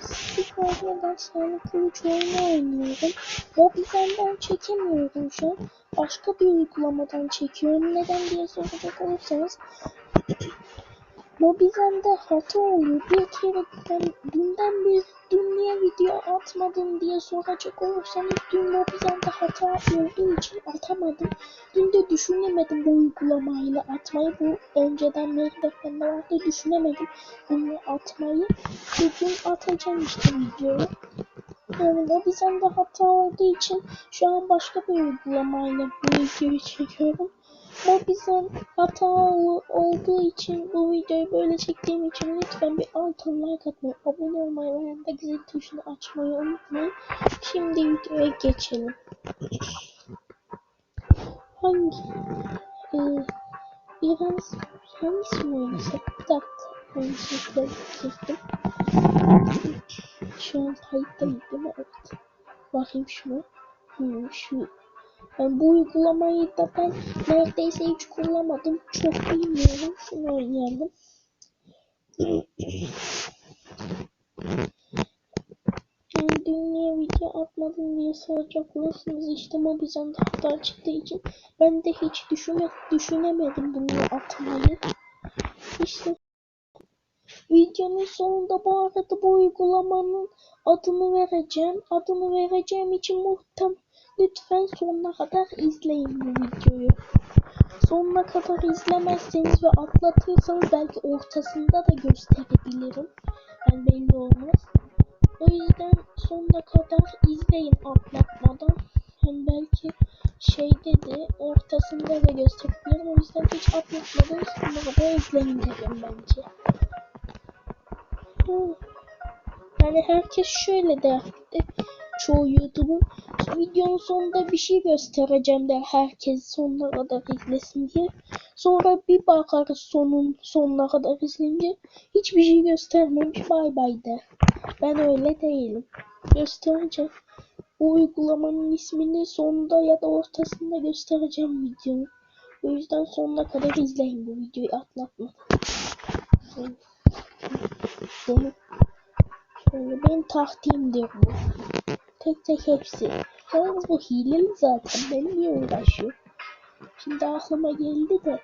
Stick arkadaşlarla kılıç oyunu oynuyorum. Mobizen'den çekemiyorum şu an. Başka bir uygulamadan çekiyorum. Neden diye soracak olursanız Mobizen'de hata oluyor. Bir kere ben dünden bir dün niye video atmadım diye soracak olursanız dün Mobizen'de hata olduğu için atamadım. Dün de düşünemedim bu uygulamayla atmayı. Bu önceden beri de bende vardı düşünemedim bunu atmayı. Bugün atacağım işte videoyu. Yani Mobizen'de hata olduğu için şu an başka bir uygulamayla bu videoyu çekiyorum. Mobizen hatalı olduğu için bu videoyu böyle çektiğim için lütfen bir altın like atmayı, abone olmayı ve yanındaki zil tuşunu açmayı unutmayın. Şimdi videoya geçelim. Hangi? Ee, biraz hangisini oynasak? Bir dakika. Hangisini girdim. Şu an kayıttayım değil mi? Evet. Bakayım şunu. Hmm, şu ben bu uygulamayı da ben neredeyse hiç kullanmadım. Çok bilmiyorum. Şunu oynayalım. Yani dün niye video atmadım diye soracak olursunuz. İşte Mobizen'de hata çıktığı için ben de hiç düşünme, düşünemedim bunu atmayı. İşte Videonun sonunda bu arada bu uygulamanın adını vereceğim. Adını vereceğim için muhtem lütfen sonuna kadar izleyin bu videoyu. Sonuna kadar izlemezseniz ve atlatırsanız belki ortasında da gösterebilirim. Yani belli olmaz. O yüzden sonuna kadar izleyin atlatmadan. Yani belki şeyde de ortasında da gösterebilirim. O yüzden hiç atlatmadan sonuna kadar izleyin derim bence. Yani herkes şöyle derdi. Çoğu YouTube'un videonun sonunda bir şey göstereceğim der. Herkes sonuna kadar izlesin diye. Sonra bir bakarız sonun sonuna kadar izleyince hiçbir şey göstermemiş bay bay der. Ben öyle değilim. Göstereceğim. Bu uygulamanın ismini sonunda ya da ortasında göstereceğim videonun. O yüzden sonuna kadar izleyin bu videoyu atlatmadan. Benim, benim taktiğimdir bu. Tek tek hepsi. Yalnız bu hileli zaten. Beni niye uğraşıyor? Şimdi aklıma geldi de.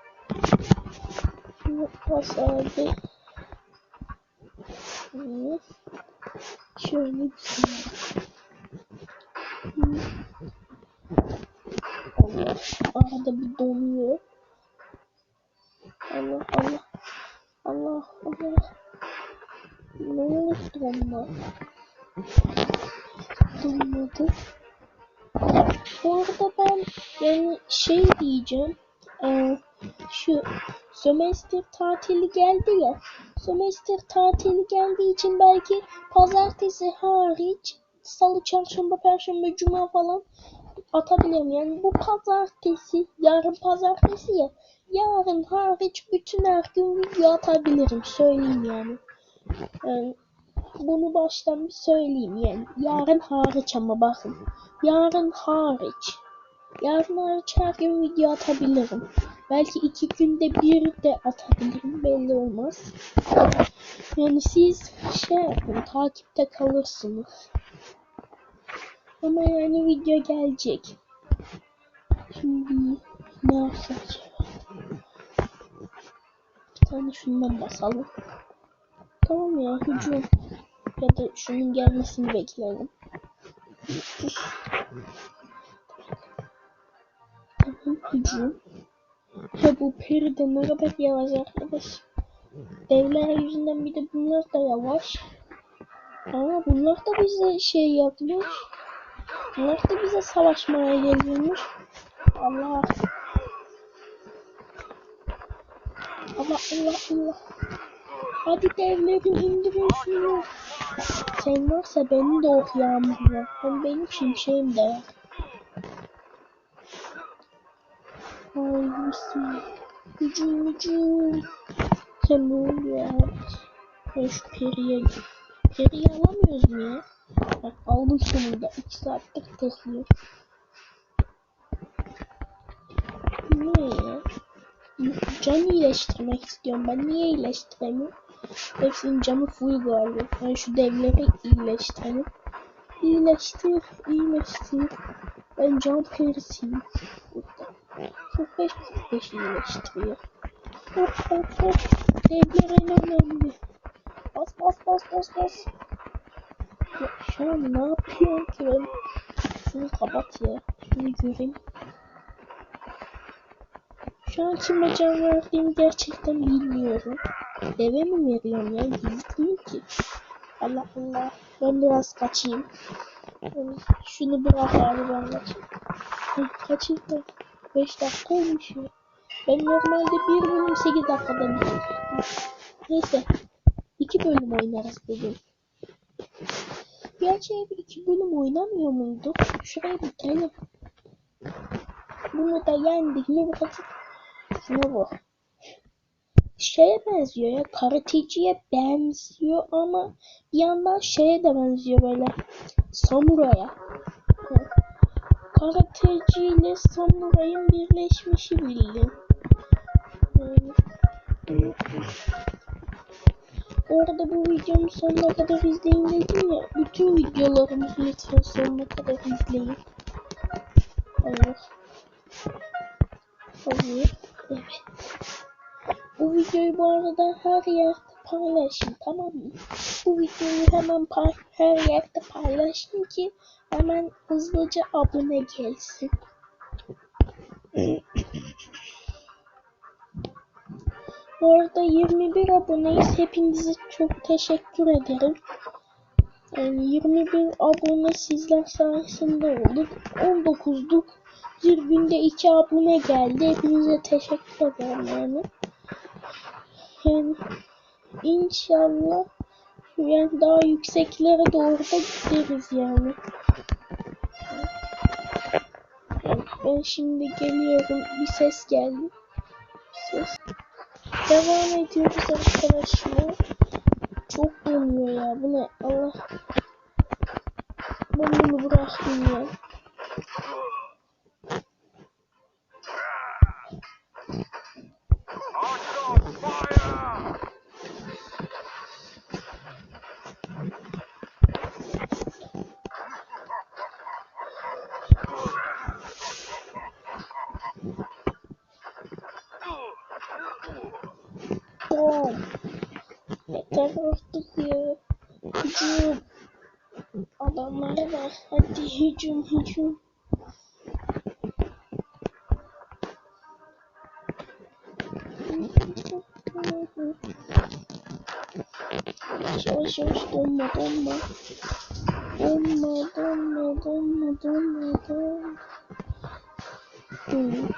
Şunu pas abi. Hı. Şöyle bir şey. Allah. Arada bir donuyor. Allah Allah. Allah Allah. Ne oldu onunla? Duymadı. Bu arada ben yani şey diyeceğim. Ee, şu sömestr tatili geldi ya. Sömestr tatili geldiği için belki pazartesi hariç salı, çarşamba, perşembe, cuma falan atabilirim. Yani bu pazartesi, yarın pazartesi ya. Yarın hariç bütün her gün video atabilirim. Söyleyeyim yani. yani bunu baştan bir söyleyeyim yani. Yarın hariç ama bakın. Yarın hariç. Yarın hariç her gün video atabilirim. Belki iki günde bir de atabilirim. Belli olmaz. Yani siz şey yapın. Takipte kalırsınız. Ama yani video gelecek. Şimdi ne yapacağız? Bir tane şundan basalım. Tamam ya hücum. Ya da şunun gelmesini bekleyelim. Hücum. Ya bu peri de ne kadar yavaş arkadaş. Devler yüzünden bir de bunlar da yavaş. Ama bunlar da bize şey yapmış. Bunlar da bize savaşmaya geliyormuş. Allah. Allah Allah Allah. Hadi devlerin indirin şunu. Sen varsa benim de ok yağmurla. Hem benim şimşeğim de. Ay bismillah. Hücum hücum. Sen ne oluyor şu periye Periyi alamıyoruz mu ya? Bak aldım sonunda. 2 saattir tıklıyor. Ne ya? can iyileştirmek istiyorum. Ben niye iyileştiremiyorum? Hepsinin canı full galiba. Ben şu devleri iyileştireyim. İyileştir, iyileştir. Ben can perisiyim. Burada. 45 45 iyileştiriyor. Hop hop hop. Devler en önemli. Bas bas bas bas bas. Ya şu an ne yapıyorum ki ben? Şunu kapat ya. Şunu göreyim. Şu an kime can verdiğimi gerçekten bilmiyorum. Deve mi veriyorum ya? Bilmiyorum ki. Allah Allah. Ben biraz kaçayım. Şunu bırak abi ben kaçayım. Kaçayım da. 5 dakika olmuş ya. Ben normalde 1 bölüm 8 dakikada bitiriyorum. Neyse. 2 bölüm oynarız bugün. Gerçi hep 2 bölüm oynamıyor muyduk? Şuraya bitirelim. Bunu da yendik mi şuna bak. Şeye benziyor ya. Karateciye benziyor ama bir yandan şeye de benziyor böyle. Samuraya. Hı. Karateci ile samurayın birleşmişi bildim. Yani. Hı. Orada bu videomu sonuna kadar izleyin dedim ya. Bütün videolarımızı lütfen sonuna kadar izleyin. Allah. Hayır. Evet. Bu videoyu bu arada her yerde paylaşın tamam mı? Bu videoyu hemen her yerde paylaşın ki hemen hızlıca abone gelsin. Bu arada 21 aboneyiz. Hepinize çok teşekkür ederim. Yani 21 abone sizler sayesinde olduk. 19'luk bir günde 2 abone geldi. Hepinize teşekkür ederim yani. Yani inşallah yani daha yükseklere doğru da gideriz yani. Ben şimdi geliyorum. Bir ses geldi. Ses. Devam ediyoruz arkadaşlar. Çok donuyor ya. Bu ne? Allah. Ben bunu bırakayım ya. Yeter artık ya. Hücum. Adamlara bak. Hadi hücum hücum. Yavaş yavaş donma donma. Donma donma donma donma donma. Hmm.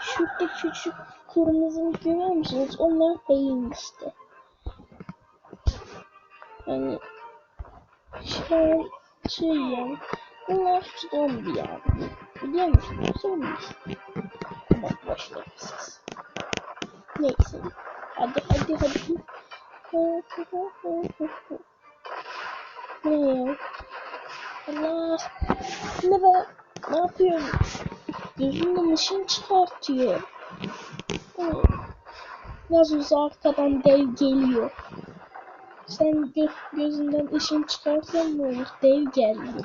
Şurada küçük kırmızı görüyor musunuz? Onlar beyin işte. Şey yani. Bunlar zombi yani. Biliyor musunuz? Zombi. Ama boş verin siz. Neyse. Hadi hadi hadi. Ne? Allah. Ne be? Ne yapıyorsun? Gözünden ışın çıkartıyor. Biraz uzak arkadan dev geliyor. Sen gö gözünden ışın çıkarsan ne olur? Dev geldi.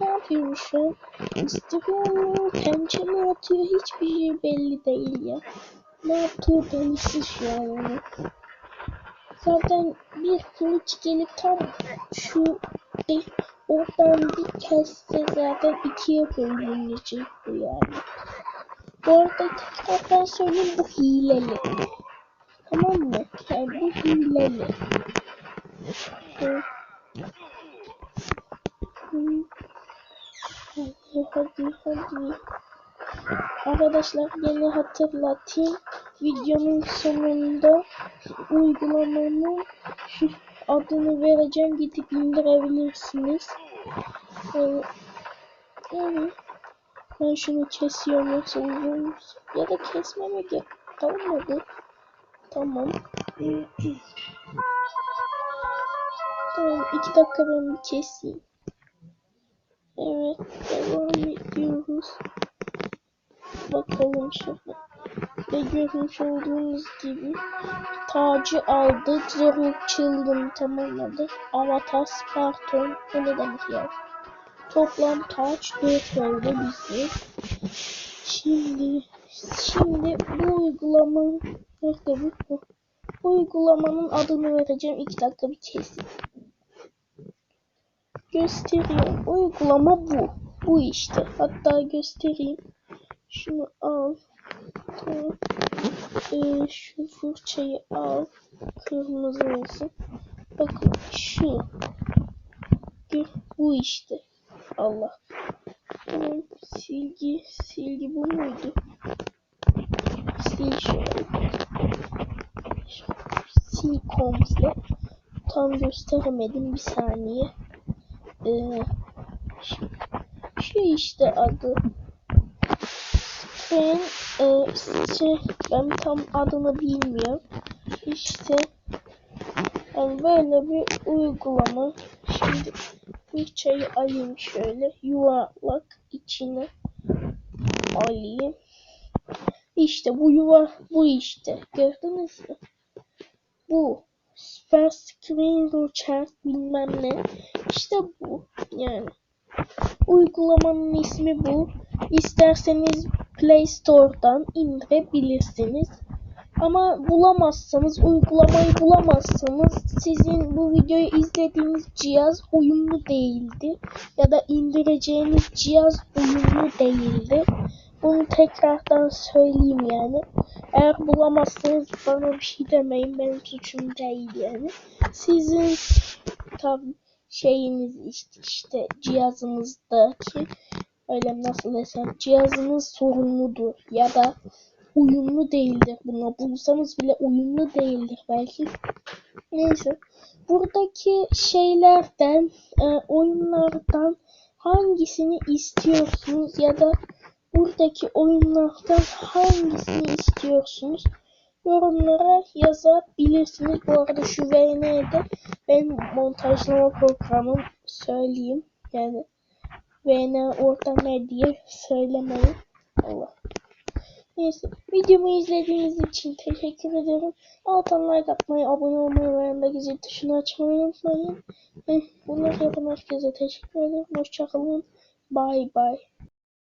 ne yapıyor şu? İstiyor mu? Pençe mi atıyor? Hiçbir şey belli değil ya. Ne yaptığı belirsiz şu an onu. Zaten bir kılıç gelip tam şu bir oradan bir kesse zaten ikiye bölünecek bu yani. Bu arada tekrardan söyleyeyim bu hileli. Tamam mı? Hı. Hı. Hadi hadi. Arkadaşlar yine hatırlatayım. Videonun sonunda uygulamanın şu adını vereceğim. Gidip indirebilirsiniz. Yani, yani ben şunu kesiyorum ya da kesmeme gerek kalmadı. Tamam. tamam iki dakika ben bir keseyim. Evet devam ediyoruz. Bakalım şimdi. Ve görmüş olduğunuz gibi tacı aldık. Zorluk çılgın tamamladık. Avatar Sparton. O ne demek ya? Toplam taç 4 oldu bizde. Şimdi şimdi bu uygulama Bu. Bu uygulamanın adını vereceğim. 2 dakika bir kesin. Gösteriyorum. Uygulama bu. Bu işte. Hatta göstereyim. Şunu al. Ee, şu fırçayı al. Kırmızı olsun. Bakın şu. Bu işte. Allah. Tamam. Silgi. Silgi bu muydu? Sil şöyle. Sil komple. Tam gösteremedim bir saniye. Ee, şu, işte adı. Ben e, şey, ben tam adını bilmiyorum. İşte yani böyle bir uygulama. Şimdi fırçayı alayım şöyle yuvarlak içine alayım. İşte bu yuva bu işte. Gördünüz mü? Bu. Super Screen Recharge bilmem ne. İşte bu. Yani. Uygulamanın ismi bu. İsterseniz Play Store'dan indirebilirsiniz. Ama bulamazsanız, uygulamayı bulamazsanız sizin bu videoyu izlediğiniz cihaz uyumlu değildi. Ya da indireceğiniz cihaz uyumlu değildi. Bunu tekrardan söyleyeyim yani. Eğer bulamazsanız bana bir şey demeyin. Benim suçum değil yani. Sizin tabi şeyiniz işte, işte cihazınızdaki öyle nasıl desem cihazınız sorunludur ya da uyumlu değildir buna bulsanız bile uyumlu değildir belki neyse buradaki şeylerden e, oyunlardan hangisini istiyorsunuz ya da buradaki oyunlardan hangisini istiyorsunuz yorumlara yazabilirsiniz. Bu arada şu VN'de ben montajlama programım söyleyeyim. Yani VN orada ne diye söylemeyin. Allah. Neyse videomu izlediğiniz için teşekkür ederim. Alttan like atmayı, abone olmayı ve yanındaki zil tuşunu açmayı unutmayın. Bunları yapan herkese teşekkür ederim. Hoşçakalın. Bye bye.